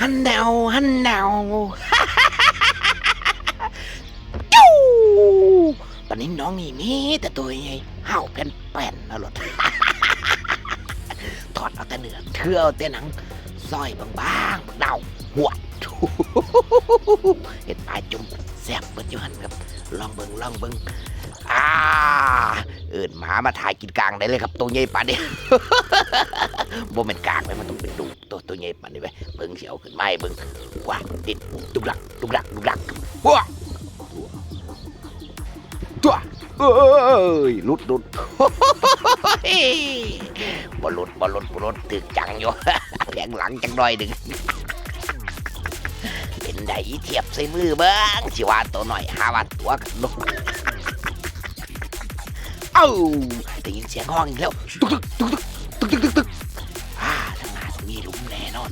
ฮันแนวฮันแนวจู้ปานนี้น้องนี่มีแต่ตัวใหญ่เห่าเป็นแป้นๆนะรถถอดเอาแต่เนื้อเทื่อเอาแต่หนังซอยบางๆบางเดาหัวเห็ดปลาจุ่มแซ่บเบิดอยู่หันครับ ลองเบิงลองเบิงอ่าเอินหมามาถ่ายกินกลางได้เลยครับตัวใหญ่ปานนี้ บ่เป็นกลางไปมันต้องเป็นดูตัวตัวใหญ่ปานนี้ไปเบิ่งเสียวขึ้นไม้เบิ่งว้าดินดุกดักดุกดักดุกดักว้าตัวเอ้ยหลุดหลุดบ่หลุดบ่หลุดบ่หลุดตึกจังอยู่แผงหลังจังหน่อยหนึ่งเป็นไดเทียบใส่มือเบิ้งสิว่าตัวหน่อยหาว่าตัวกันลูกเอ้าได้ยินเสียงห้องอีกแล้วตึกตึกตึก ทางหน้าตรงนี้หลุมแน่นอน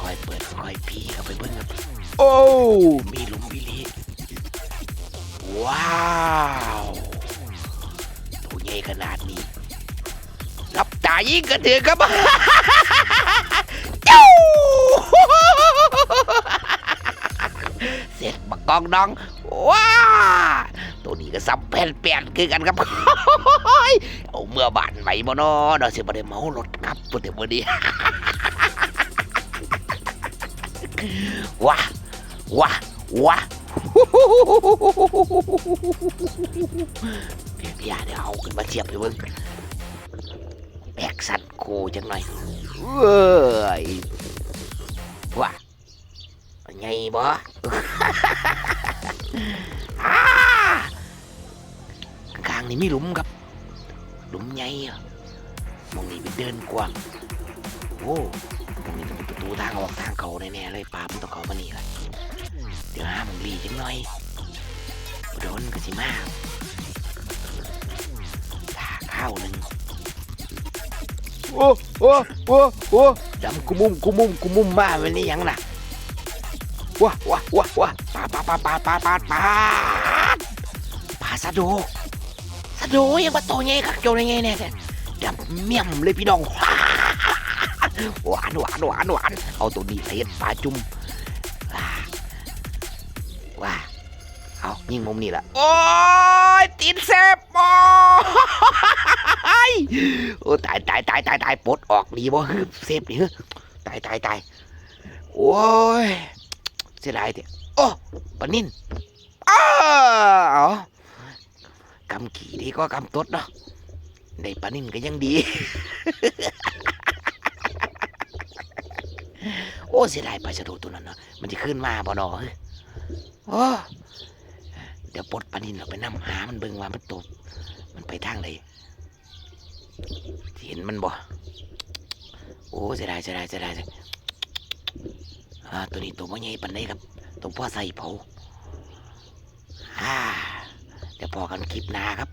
ค่อยๆเปิดค่อยๆพีเข้าไปเบิ้งครับโอ้มีหลุมวิลีว้าวตัวใหญ่ขนาดนี้รับตายิงกันเถอะครับจู้เสร็จบักกองน้องว้าตัวนี้ก็ซ้ำแผ่นแปนคือกันครับ เอาเมื่อบานไหมบ่นอเดี๋ยวสิบ่ได้เมารถกลับปุ่นแต่บ่ดีว้าว้าว้าเพียพี่ยาเดี๋ยวเอาขึ้นมาเทียบไปเบิ่งแบกสัตว์โคจังหน่อยเว้ยว้าไงบ่อ่าข้างนี่มีหลุมครับ หลุมใหญ่อะมองนี่เป็นเดินกว้างโอ้มองนี่ต้องเป็นประตูทางออกทางเขาแน่ๆเลยปลามันต้องเข้ามานี่ละเดี๋ยวหามงลีจังหน่อยบ่โดนก็สิมาถ้าข้าวหนึ่งโอ้โอ้โอ้โอ้ดำกุมุมกุมุมกุมุมมาวันนี้ยังน่ะว้าว้าว้าว้าปาปาปาปาปาปาปาปาสะดสะ โดยังมาโตใหญ่คักโจใหญ่แน่แท้ดำเมี่ยมเลยพี่น้องหวานหวานหวานหวานเอาตัวนี้ไปเฮ็ดปลาจุ่มว้าเอายิงมุมนี่ละโอ้ยตีนเซฟโอ้ยโอ้ตายตายตายตายตายปลดออกดีบ่ฮึเซฟนี่ฮึตายตายตายโอ้ยเสียดายเถอะโอ้ปนินอ้าเอา กำขี่ดีก็กำตดเนาะได้ปานินก็ยังดี โอ้เสียดายปลาชะโดตัวนั้นเนาะมันจะขึ้นมาบ่เนาะเฮ้โอ้เดี๋ยวปลดปานินเราไปนำหามันเบิ่งว่ามันตกมันไปทางไหนเห็นมันบ่โอ้เสียดายเสียดายเสียดายตัวนี้ตัวไม่ใหญ่ปันได้ครับตัวพ่อใส่เผาอ่า พอกันคลิปหน้าครับ